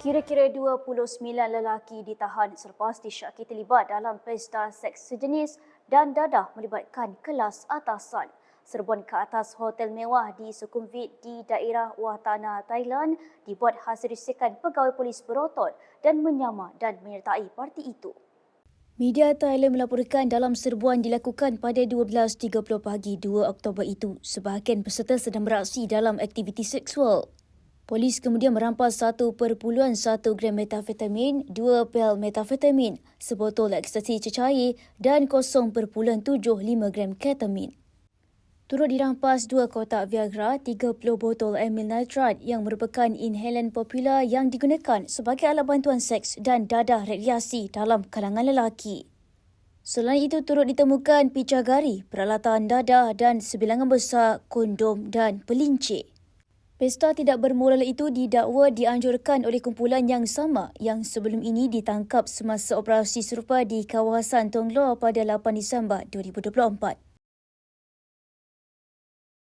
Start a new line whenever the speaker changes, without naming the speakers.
Kira-kira 29 lelaki ditahan selepas disyaki terlibat dalam pesta seks sejenis dan dadah melibatkan kelas atasan. Serbuan ke atas hotel mewah di Sukhumvit di daerah Watana, Thailand dibuat hasil risikan pegawai polis berotot dan menyamar dan menyertai parti itu. Media Thailand melaporkan dalam serbuan dilakukan pada 12.30 pagi 2 Oktober itu, sebahagian peserta sedang beraksi dalam aktiviti seksual. Polis kemudian merampas 1.1 gram metafetamin, 2 pel metafetamin, sebotol ekstasi cecair dan 0.75 gram ketamin. Turut dirampas dua kotak Viagra, 30 botol amyl nitrat yang merupakan inhalan popular yang digunakan sebagai alat bantuan seks dan dadah rekreasi dalam kalangan lelaki. Selain itu turut ditemukan picagari, peralatan dadah dan sebilangan besar kondom dan pelincir. Pesta tidak bermoral itu didakwa dianjurkan oleh kumpulan yang sama yang sebelum ini ditangkap semasa operasi serupa di kawasan Tonglo pada 8 Disember 2024.